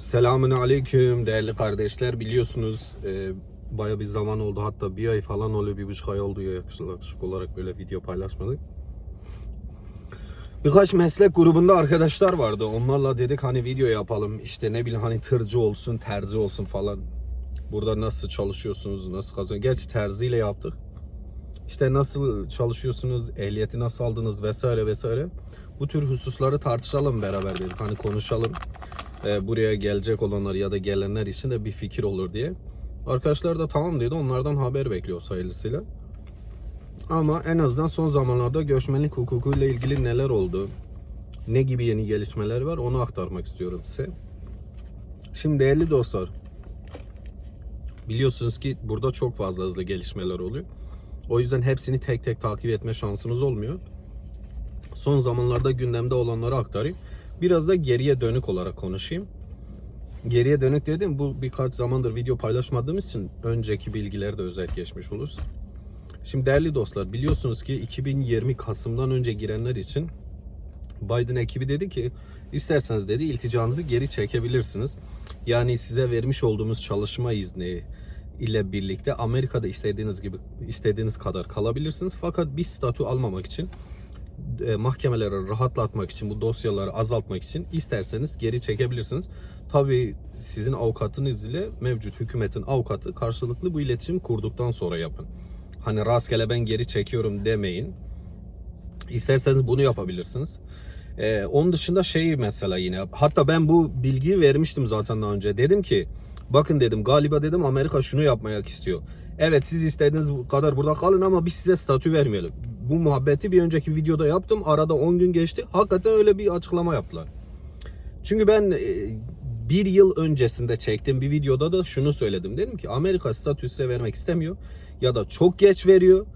Selamün aleyküm değerli kardeşler. Biliyorsunuz e, baya bir zaman oldu hatta bir ay falan oluyor bir buçuk ay oldu yaklaşık olarak böyle video paylaşmadık. Birkaç meslek grubunda arkadaşlar vardı. Onlarla dedik hani video yapalım. İşte ne bileyim hani tırcı olsun, terzi olsun falan. Burada nasıl çalışıyorsunuz, nasıl kazanıyorsunuz. Gerçi terziyle yaptık. İşte nasıl çalışıyorsunuz, ehliyeti nasıl aldınız vesaire vesaire. Bu tür hususları tartışalım beraber dedik. Hani konuşalım. Ee, buraya gelecek olanlar ya da gelenler için de bir fikir olur diye. Arkadaşlar da tamam dedi. Onlardan haber bekliyor hayırlısıyla. Ama en azından son zamanlarda göçmenlik hukukuyla ilgili neler oldu, ne gibi yeni gelişmeler var onu aktarmak istiyorum size. Şimdi değerli dostlar, biliyorsunuz ki burada çok fazla hızlı gelişmeler oluyor. O yüzden hepsini tek tek takip etme şansımız olmuyor. Son zamanlarda gündemde olanları aktarayım. Biraz da geriye dönük olarak konuşayım. Geriye dönük dedim bu birkaç zamandır video paylaşmadığımız için önceki bilgileri de özet geçmiş oluruz. Şimdi değerli dostlar biliyorsunuz ki 2020 Kasım'dan önce girenler için Biden ekibi dedi ki isterseniz dedi ilticanızı geri çekebilirsiniz. Yani size vermiş olduğumuz çalışma izni ile birlikte Amerika'da istediğiniz gibi istediğiniz kadar kalabilirsiniz. Fakat bir statü almamak için mahkemeleri rahatlatmak için, bu dosyaları azaltmak için isterseniz geri çekebilirsiniz. Tabii sizin avukatınız ile mevcut hükümetin avukatı karşılıklı bu iletişim kurduktan sonra yapın. Hani rastgele ben geri çekiyorum demeyin. İsterseniz bunu yapabilirsiniz. Ee, onun dışında şey mesela yine hatta ben bu bilgiyi vermiştim zaten daha önce. Dedim ki bakın dedim galiba dedim Amerika şunu yapmaya istiyor. Evet siz istediğiniz kadar burada kalın ama biz size statü vermeyelim. Bu muhabbeti bir önceki videoda yaptım. Arada 10 gün geçti. Hakikaten öyle bir açıklama yaptılar. Çünkü ben e, bir yıl öncesinde çektiğim bir videoda da şunu söyledim. Dedim ki Amerika statü size vermek istemiyor ya da çok geç veriyor.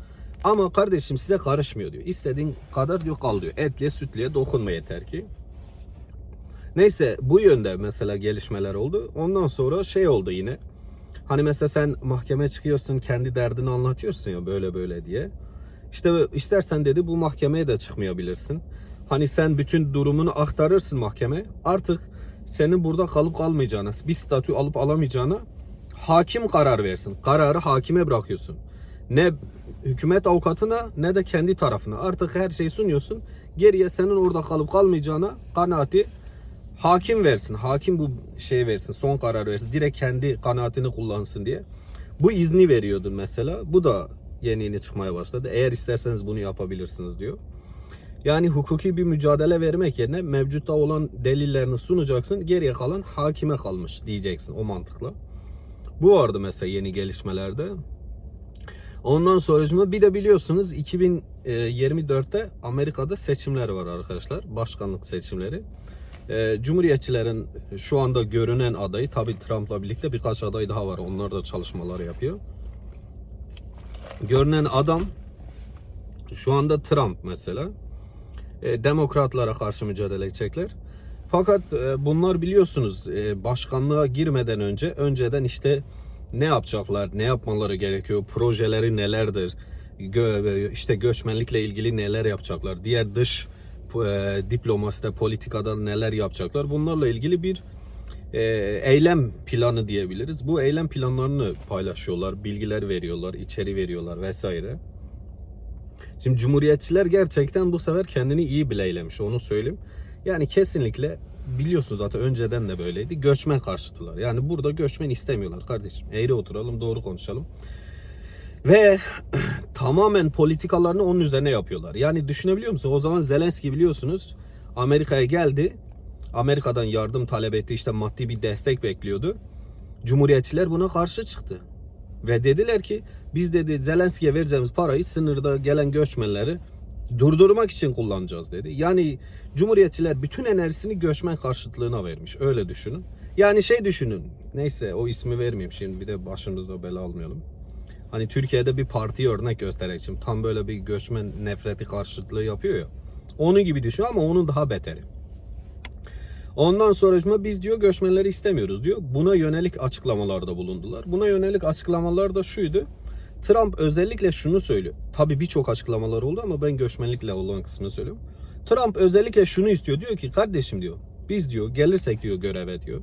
Ama kardeşim size karışmıyor diyor. İstediğin kadar diyor kal diyor. Etliye sütliye dokunma yeter ki. Neyse bu yönde mesela gelişmeler oldu. Ondan sonra şey oldu yine. Hani mesela sen mahkemeye çıkıyorsun kendi derdini anlatıyorsun ya böyle böyle diye. İşte istersen dedi bu mahkemeye de çıkmayabilirsin. Hani sen bütün durumunu aktarırsın mahkeme. Artık senin burada kalıp kalmayacağına, bir statü alıp alamayacağına hakim karar versin. Kararı hakime bırakıyorsun. Ne hükümet avukatına ne de kendi tarafına. Artık her şeyi sunuyorsun. Geriye senin orada kalıp kalmayacağına kanaati hakim versin. Hakim bu şey versin. Son karar versin. Direkt kendi kanaatini kullansın diye. Bu izni veriyordun mesela. Bu da yeni yeni çıkmaya başladı. Eğer isterseniz bunu yapabilirsiniz diyor. Yani hukuki bir mücadele vermek yerine mevcutta olan delillerini sunacaksın. Geriye kalan hakime kalmış diyeceksin o mantıkla. Bu vardı mesela yeni gelişmelerde. Ondan sonra bir de biliyorsunuz 2024'te Amerika'da seçimler var arkadaşlar. Başkanlık seçimleri. Ee, Cumhuriyetçilerin şu anda görünen adayı tabi Trump'la birlikte birkaç aday daha var. Onlar da çalışmalar yapıyor. Görünen adam şu anda Trump mesela. Ee, demokratlara karşı mücadele edecekler. Fakat e, bunlar biliyorsunuz e, başkanlığa girmeden önce önceden işte ne yapacaklar, ne yapmaları gerekiyor, projeleri nelerdir, gö işte göçmenlikle ilgili neler yapacaklar, diğer dış e, diplomaside, politikada neler yapacaklar. Bunlarla ilgili bir e, eylem planı diyebiliriz. Bu eylem planlarını paylaşıyorlar, bilgiler veriyorlar, içeri veriyorlar vesaire. Şimdi cumhuriyetçiler gerçekten bu sefer kendini iyi bileylemiş onu söyleyeyim. Yani kesinlikle biliyorsunuz zaten önceden de böyleydi. Göçmen karşıtılar. Yani burada göçmen istemiyorlar kardeşim. Eğri oturalım, doğru konuşalım. Ve tamamen politikalarını onun üzerine yapıyorlar. Yani düşünebiliyor musun? O zaman Zelenski biliyorsunuz Amerika'ya geldi. Amerika'dan yardım talep etti. İşte maddi bir destek bekliyordu. Cumhuriyetçiler buna karşı çıktı. Ve dediler ki biz dedi Zelenski'ye vereceğimiz parayı sınırda gelen göçmenleri durdurmak için kullanacağız dedi. Yani Cumhuriyetçiler bütün enerjisini göçmen karşıtlığına vermiş. Öyle düşünün. Yani şey düşünün. Neyse o ismi vermeyeyim şimdi bir de başımıza bela almayalım. Hani Türkiye'de bir parti örnek göstereceğim. Tam böyle bir göçmen nefreti karşıtlığı yapıyor ya. Onun gibi düşün ama onun daha beteri. Ondan sonra biz diyor göçmenleri istemiyoruz diyor. Buna yönelik açıklamalarda bulundular. Buna yönelik açıklamalar da şuydu. Trump özellikle şunu söylüyor. Tabii birçok açıklamalar oldu ama ben göçmenlikle olan kısmını söylüyorum. Trump özellikle şunu istiyor. Diyor ki kardeşim diyor biz diyor gelirsek diyor göreve diyor.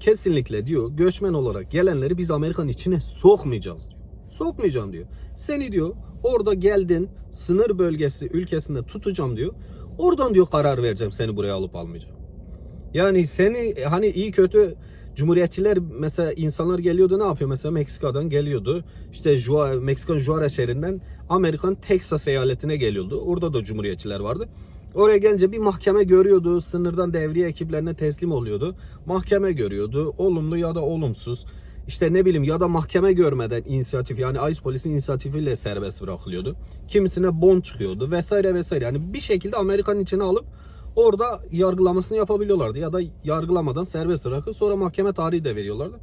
kesinlikle diyor göçmen olarak gelenleri biz Amerika'nın içine sokmayacağız diyor. Sokmayacağım diyor. Seni diyor orada geldin sınır bölgesi ülkesinde tutacağım diyor. Oradan diyor karar vereceğim seni buraya alıp almayacağım. Yani seni hani iyi kötü Cumhuriyetçiler mesela insanlar geliyordu ne yapıyor mesela Meksika'dan geliyordu. İşte Jua, Meksikan Juarez şehrinden Amerikan Texas eyaletine geliyordu. Orada da Cumhuriyetçiler vardı. Oraya gelince bir mahkeme görüyordu. Sınırdan devriye ekiplerine teslim oluyordu. Mahkeme görüyordu. Olumlu ya da olumsuz. İşte ne bileyim ya da mahkeme görmeden inisiyatif yani ICE polisin inisiyatifiyle serbest bırakılıyordu. Kimisine bon çıkıyordu vesaire vesaire. Yani bir şekilde Amerika'nın içine alıp orada yargılamasını yapabiliyorlardı. Ya da yargılamadan serbest bırakıp sonra mahkeme tarihi de veriyorlardı.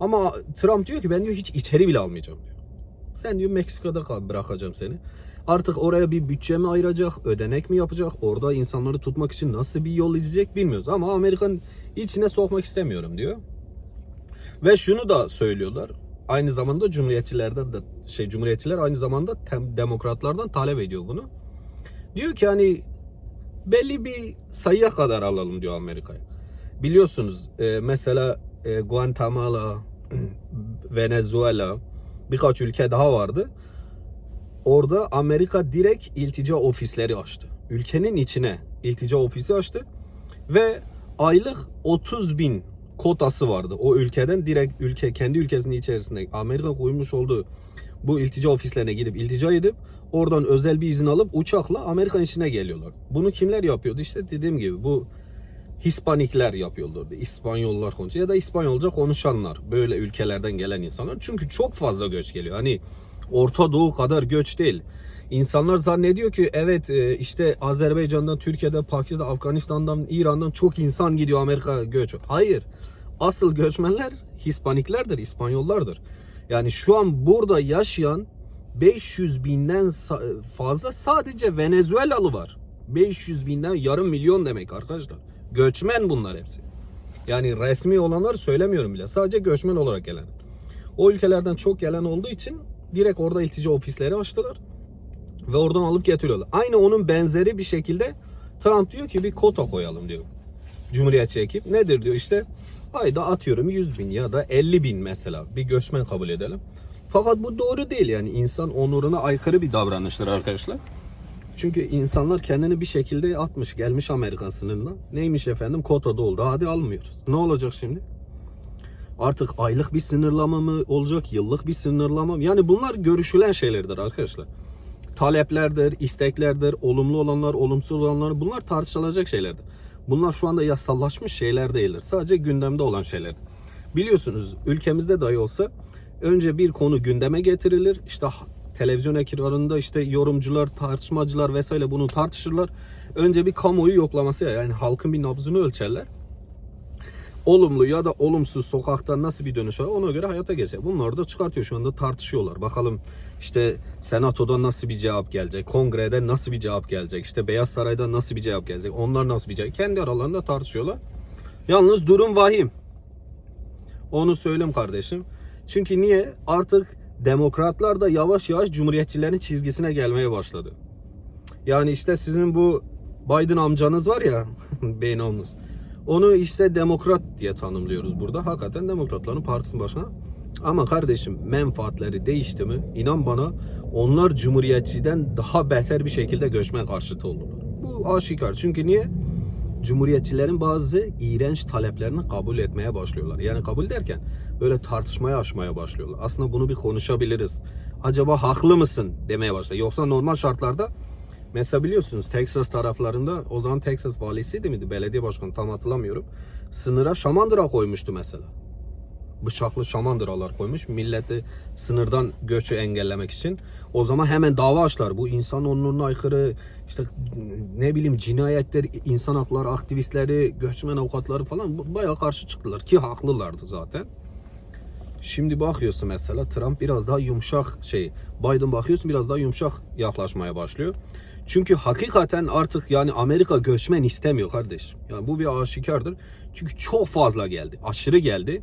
Ama Trump diyor ki ben diyor hiç içeri bile almayacağım diyor. Sen diyor Meksika'da kal bırakacağım seni. Artık oraya bir bütçe mi ayıracak, ödenek mi yapacak, orada insanları tutmak için nasıl bir yol izleyecek bilmiyoruz. Ama Amerika'nın içine sokmak istemiyorum diyor. Ve şunu da söylüyorlar. Aynı zamanda Cumhuriyetçilerden de şey Cumhuriyetçiler aynı zamanda tem- demokratlardan talep ediyor bunu. Diyor ki hani belli bir sayıya kadar alalım diyor Amerika'ya. Biliyorsunuz e, mesela e, Guatemala, Venezuela birkaç ülke daha vardı. Orada Amerika direkt iltica ofisleri açtı. Ülkenin içine iltica ofisi açtı ve aylık 30 bin kotası vardı. O ülkeden direkt ülke kendi ülkesinin içerisinde Amerika koymuş olduğu bu iltica ofislerine gidip iltica edip oradan özel bir izin alıp uçakla Amerika'nın içine geliyorlar. Bunu kimler yapıyordu? İşte dediğim gibi bu Hispanikler yapıyorlardı. İspanyollar konuşuyor ya da İspanyolca konuşanlar. Böyle ülkelerden gelen insanlar. Çünkü çok fazla göç geliyor. Hani Orta Doğu kadar göç değil. İnsanlar zannediyor ki evet e, işte Azerbaycan'dan, Türkiye'de, Pakistan, Afganistan'dan, İran'dan çok insan gidiyor Amerika göç. Hayır. Asıl göçmenler Hispaniklerdir, İspanyollardır. Yani şu an burada yaşayan 500 binden fazla sadece Venezuelalı var. 500 binden yarım milyon demek arkadaşlar. Göçmen bunlar hepsi. Yani resmi olanlar söylemiyorum bile. Sadece göçmen olarak gelen. O ülkelerden çok gelen olduğu için direkt orada iltica ofisleri açtılar. Ve oradan alıp getiriyorlar. Aynı onun benzeri bir şekilde Trump diyor ki bir kota koyalım diyor. Cumhuriyetçi ekip. Nedir diyor işte ayda atıyorum 100 bin ya da 50 bin mesela bir göçmen kabul edelim. Fakat bu doğru değil yani insan onuruna aykırı bir davranıştır arkadaşlar. Çünkü insanlar kendini bir şekilde atmış gelmiş Amerikan sınırına. Neymiş efendim kota doldu hadi almıyoruz. Ne olacak şimdi? Artık aylık bir sınırlama mı olacak, yıllık bir sınırlama mı? Yani bunlar görüşülen şeylerdir arkadaşlar. Taleplerdir, isteklerdir, olumlu olanlar, olumsuz olanlar bunlar tartışılacak şeylerdir. Bunlar şu anda yasallaşmış şeyler değildir. Sadece gündemde olan şeylerdir. Biliyorsunuz ülkemizde dahi olsa önce bir konu gündeme getirilir. İşte televizyon ekranlarında işte yorumcular, tartışmacılar vesaire bunu tartışırlar. Önce bir kamuoyu yoklaması yani halkın bir nabzını ölçerler olumlu ya da olumsuz sokakta nasıl bir dönüş var ona göre hayata geçer. Bunları da çıkartıyor şu anda tartışıyorlar. Bakalım işte senatoda nasıl bir cevap gelecek, kongrede nasıl bir cevap gelecek, işte Beyaz Saray'da nasıl bir cevap gelecek, onlar nasıl bir cevap, kendi aralarında tartışıyorlar. Yalnız durum vahim. Onu söyleyeyim kardeşim. Çünkü niye? Artık demokratlar da yavaş yavaş cumhuriyetçilerin çizgisine gelmeye başladı. Yani işte sizin bu Biden amcanız var ya beynamız. Onu işte demokrat diye tanımlıyoruz burada. Hakikaten demokratların partisinin başına. Ama kardeşim menfaatleri değişti mi? İnan bana onlar cumhuriyetçiden daha beter bir şekilde göçmen karşıtı oldular. Bu aşikar. Çünkü niye? Cumhuriyetçilerin bazı iğrenç taleplerini kabul etmeye başlıyorlar. Yani kabul derken böyle tartışmaya aşmaya başlıyorlar. Aslında bunu bir konuşabiliriz. Acaba haklı mısın demeye başlıyor. Yoksa normal şartlarda Mesela biliyorsunuz Texas taraflarında o zaman Texas valisiydi miydi? Belediye başkanı tam hatırlamıyorum. Sınıra şamandıra koymuştu mesela. Bıçaklı şamandıralar koymuş. Milleti sınırdan göçü engellemek için. O zaman hemen dava açlar. Bu insan onuruna aykırı işte ne bileyim cinayetler, insan hakları aktivistleri, göçmen avukatları falan bayağı karşı çıktılar. Ki haklılardı zaten. Şimdi bakıyorsun mesela Trump biraz daha yumuşak şey Biden bakıyorsun biraz daha yumuşak yaklaşmaya başlıyor. Çünkü hakikaten artık yani Amerika göçmen istemiyor kardeş. Yani bu bir aşikardır. Çünkü çok fazla geldi. Aşırı geldi.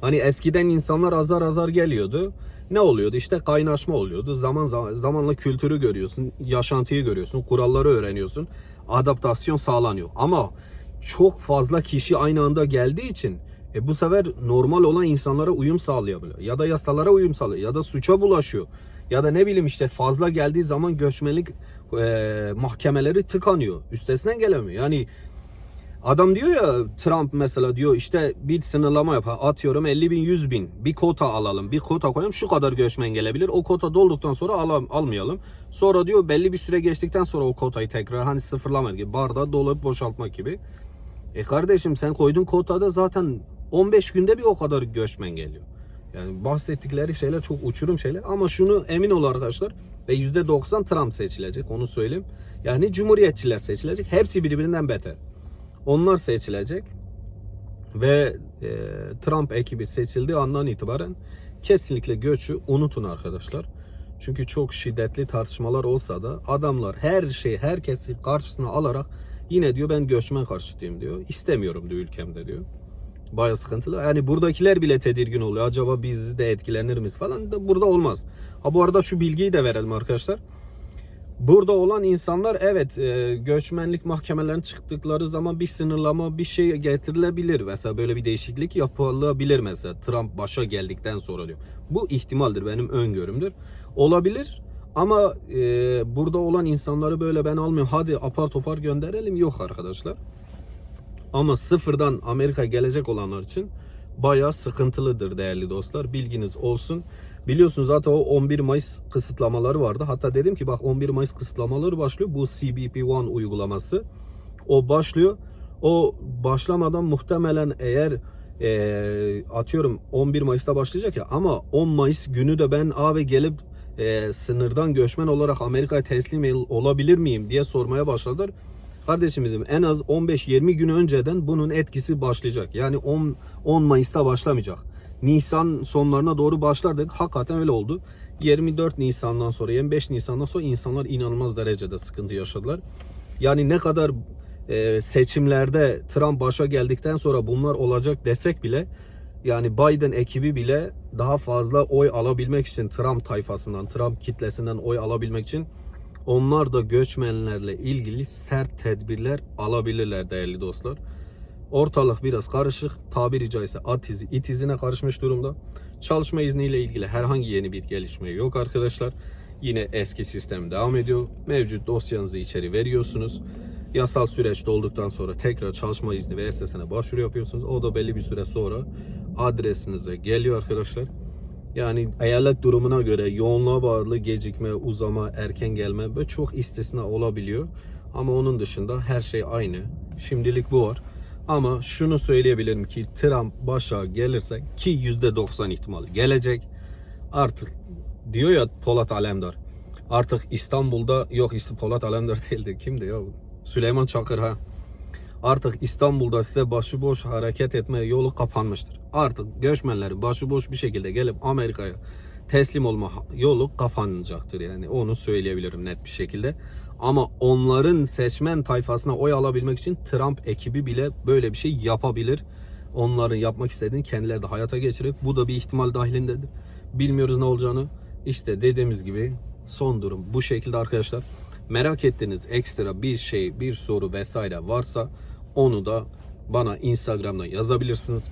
Hani eskiden insanlar azar azar geliyordu. Ne oluyordu? İşte kaynaşma oluyordu. Zaman zaman zamanla kültürü görüyorsun, yaşantıyı görüyorsun, kuralları öğreniyorsun. Adaptasyon sağlanıyor. Ama çok fazla kişi aynı anda geldiği için E bu sefer normal olan insanlara uyum sağlayabiliyor. Ya da yasalara uyum sağlıyor. Ya da suça bulaşıyor. Ya da ne bileyim işte fazla geldiği zaman göçmenlik e, mahkemeleri tıkanıyor. Üstesinden gelemiyor. Yani Adam diyor ya Trump mesela diyor işte bir sınırlama yap. Atıyorum 50 bin 100 bin bir kota alalım. Bir kota koyalım şu kadar göçmen gelebilir. O kota dolduktan sonra al, almayalım. Sonra diyor belli bir süre geçtikten sonra o kotayı tekrar hani sıfırlama gibi bardağı dolup boşaltmak gibi. E kardeşim sen koyduğun kotada zaten 15 günde bir o kadar göçmen geliyor. Yani bahsettikleri şeyler çok uçurum şeyler ama şunu emin ol arkadaşlar ve %90 Trump seçilecek onu söyleyeyim. Yani cumhuriyetçiler seçilecek. Hepsi birbirinden beter. Onlar seçilecek ve e, Trump ekibi seçildiği andan itibaren kesinlikle göçü unutun arkadaşlar. Çünkü çok şiddetli tartışmalar olsa da adamlar her şeyi herkesi karşısına alarak yine diyor ben göçmen karşıtıyım diyor. İstemiyorum diyor ülkemde diyor. Baya sıkıntılı. Yani buradakiler bile tedirgin oluyor. Acaba biz de etkilenir miyiz falan da burada olmaz. Ha bu arada şu bilgiyi de verelim arkadaşlar. Burada olan insanlar evet e, göçmenlik mahkemelerine çıktıkları zaman bir sınırlama bir şey getirilebilir. Mesela böyle bir değişiklik yapılabilir mesela Trump başa geldikten sonra diyor. Bu ihtimaldir benim öngörümdür. Olabilir ama e, burada olan insanları böyle ben almıyorum hadi apar topar gönderelim yok arkadaşlar. Ama sıfırdan Amerika gelecek olanlar için bayağı sıkıntılıdır değerli dostlar. Bilginiz olsun. Biliyorsunuz zaten o 11 Mayıs kısıtlamaları vardı. Hatta dedim ki bak 11 Mayıs kısıtlamaları başlıyor. Bu CBP One uygulaması. O başlıyor. O başlamadan muhtemelen eğer e, atıyorum 11 Mayıs'ta başlayacak ya ama 10 Mayıs günü de ben abi gelip e, sınırdan göçmen olarak Amerika'ya teslim olabilir miyim diye sormaya başladılar. Kardeşim dedim en az 15-20 gün önceden bunun etkisi başlayacak. Yani 10, 10 Mayıs'ta başlamayacak. Nisan sonlarına doğru başlar dedik. Hakikaten öyle oldu. 24 Nisan'dan sonra 25 Nisan'dan sonra insanlar inanılmaz derecede sıkıntı yaşadılar. Yani ne kadar e, seçimlerde Trump başa geldikten sonra bunlar olacak desek bile yani Biden ekibi bile daha fazla oy alabilmek için Trump tayfasından, Trump kitlesinden oy alabilmek için onlar da göçmenlerle ilgili sert tedbirler alabilirler değerli dostlar. Ortalık biraz karışık. Tabiri caizse at izi, it izine karışmış durumda. Çalışma izniyle ilgili herhangi yeni bir gelişme yok arkadaşlar. Yine eski sistem devam ediyor. Mevcut dosyanızı içeri veriyorsunuz. Yasal süreç dolduktan sonra tekrar çalışma izni ve SSN'e başvuru yapıyorsunuz. O da belli bir süre sonra adresinize geliyor arkadaşlar. Yani eyalet durumuna göre yoğunluğa bağlı gecikme, uzama, erken gelme böyle çok istisna olabiliyor. Ama onun dışında her şey aynı. Şimdilik bu var. Ama şunu söyleyebilirim ki Trump başa gelirse ki %90 ihtimali gelecek. Artık diyor ya Polat Alemdar. Artık İstanbul'da yok Polat Alemdar değildi. Kimdi ya? Süleyman Çakır ha. Artık İstanbul'da size başıboş hareket etme yolu kapanmıştır. Artık göçmenlerin başıboş bir şekilde gelip Amerika'ya teslim olma yolu kapanacaktır yani onu söyleyebilirim net bir şekilde. Ama onların seçmen tayfasına oy alabilmek için Trump ekibi bile böyle bir şey yapabilir. Onların yapmak istediğini kendileri de hayata geçirip bu da bir ihtimal dahilindedir. Bilmiyoruz ne olacağını. İşte dediğimiz gibi son durum bu şekilde arkadaşlar. Merak ettiğiniz ekstra bir şey, bir soru vesaire varsa onu da bana Instagram'da yazabilirsiniz.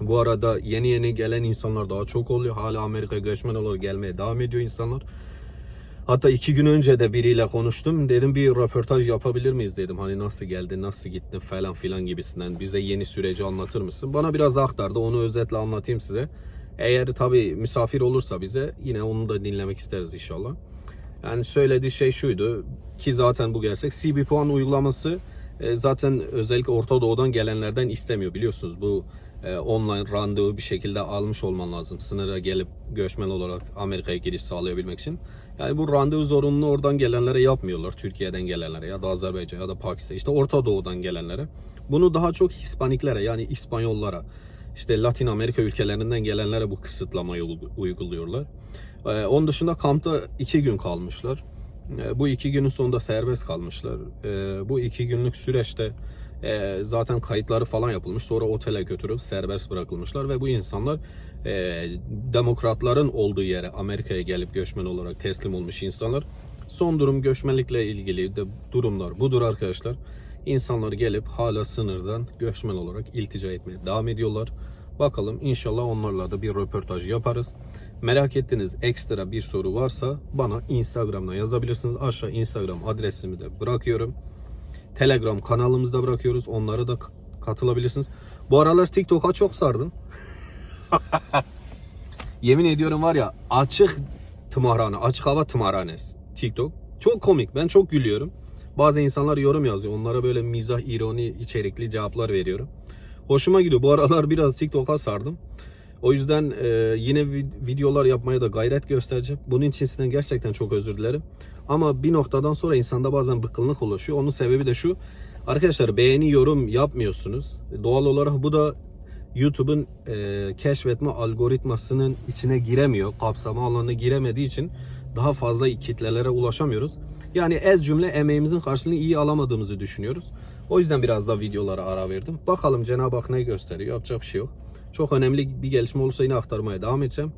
Bu arada yeni yeni gelen insanlar daha çok oluyor. Hala Amerika göçmen olarak gelmeye devam ediyor insanlar. Hatta iki gün önce de biriyle konuştum. Dedim bir röportaj yapabilir miyiz dedim. Hani nasıl geldi, nasıl gitti falan filan gibisinden. Bize yeni süreci anlatır mısın? Bana biraz aktardı. Onu özetle anlatayım size. Eğer tabii misafir olursa bize yine onu da dinlemek isteriz inşallah. Yani söylediği şey şuydu ki zaten bu gerçek. CB puan uygulaması e, zaten özellikle Orta Doğu'dan gelenlerden istemiyor biliyorsunuz. Bu online randevu bir şekilde almış olman lazım. Sınıra gelip göçmen olarak Amerika'ya giriş sağlayabilmek için. Yani bu randevu zorunluluğu oradan gelenlere yapmıyorlar. Türkiye'den gelenlere ya da Azerbaycan ya da Pakistan işte Orta Doğu'dan gelenlere. Bunu daha çok Hispaniklere yani İspanyollara işte Latin Amerika ülkelerinden gelenlere bu kısıtlamayı uyguluyorlar. Ee, onun dışında kampta iki gün kalmışlar. Ee, bu iki günün sonunda serbest kalmışlar. Ee, bu iki günlük süreçte e, zaten kayıtları falan yapılmış. Sonra otele götürüp serbest bırakılmışlar ve bu insanlar e, demokratların olduğu yere Amerika'ya gelip göçmen olarak teslim olmuş insanlar. Son durum göçmenlikle ilgili de durumlar budur arkadaşlar. insanlar gelip hala sınırdan göçmen olarak iltica etmeye devam ediyorlar. Bakalım inşallah onlarla da bir röportaj yaparız. Merak ettiğiniz ekstra bir soru varsa bana Instagram'dan yazabilirsiniz. Aşağı Instagram adresimi de bırakıyorum. Telegram kanalımızda bırakıyoruz. Onlara da katılabilirsiniz. Bu aralar TikTok'a çok sardım. Yemin ediyorum var ya açık tımarhane, açık hava tımarhanesi TikTok. Çok komik. Ben çok gülüyorum. Bazı insanlar yorum yazıyor. Onlara böyle mizah, ironi içerikli cevaplar veriyorum. Hoşuma gidiyor. Bu aralar biraz TikTok'a sardım. O yüzden e, yine vid- videolar yapmaya da gayret göstereceğim. Bunun için sizden gerçekten çok özür dilerim. Ama bir noktadan sonra insanda bazen bıkkınlık oluşuyor. Onun sebebi de şu. Arkadaşlar beğeni yorum yapmıyorsunuz. Doğal olarak bu da YouTube'un e, keşfetme algoritmasının içine giremiyor. Kapsama alanına giremediği için daha fazla kitlelere ulaşamıyoruz. Yani ez cümle emeğimizin karşılığını iyi alamadığımızı düşünüyoruz. O yüzden biraz da videolara ara verdim. Bakalım Cenab-ı Hak ne gösteriyor. Yapacak bir şey yok. Çok önemli bir gelişme olursa yine aktarmaya devam edeceğim.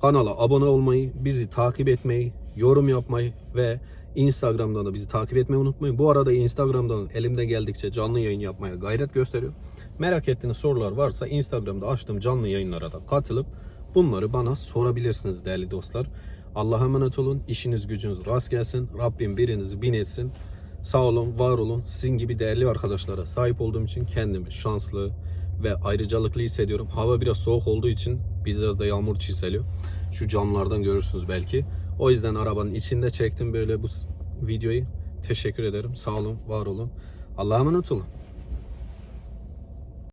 Kanala abone olmayı, bizi takip etmeyi, yorum yapmayı ve Instagram'dan da bizi takip etmeyi unutmayın. Bu arada Instagram'dan elimde geldikçe canlı yayın yapmaya gayret gösteriyorum. Merak ettiğiniz sorular varsa Instagram'da açtığım canlı yayınlara da katılıp bunları bana sorabilirsiniz değerli dostlar. Allah'a emanet olun. İşiniz gücünüz rast gelsin. Rabbim birinizi bin etsin. Sağ olun, var olun. Sizin gibi değerli arkadaşlara sahip olduğum için kendimi şanslı ve ayrıcalıklı hissediyorum. Hava biraz soğuk olduğu için biraz da yağmur çiseliyor. Şu camlardan görürsünüz belki. O yüzden arabanın içinde çektim böyle bu videoyu. Teşekkür ederim. Sağ olun, var olun. Allah'a emanet olun.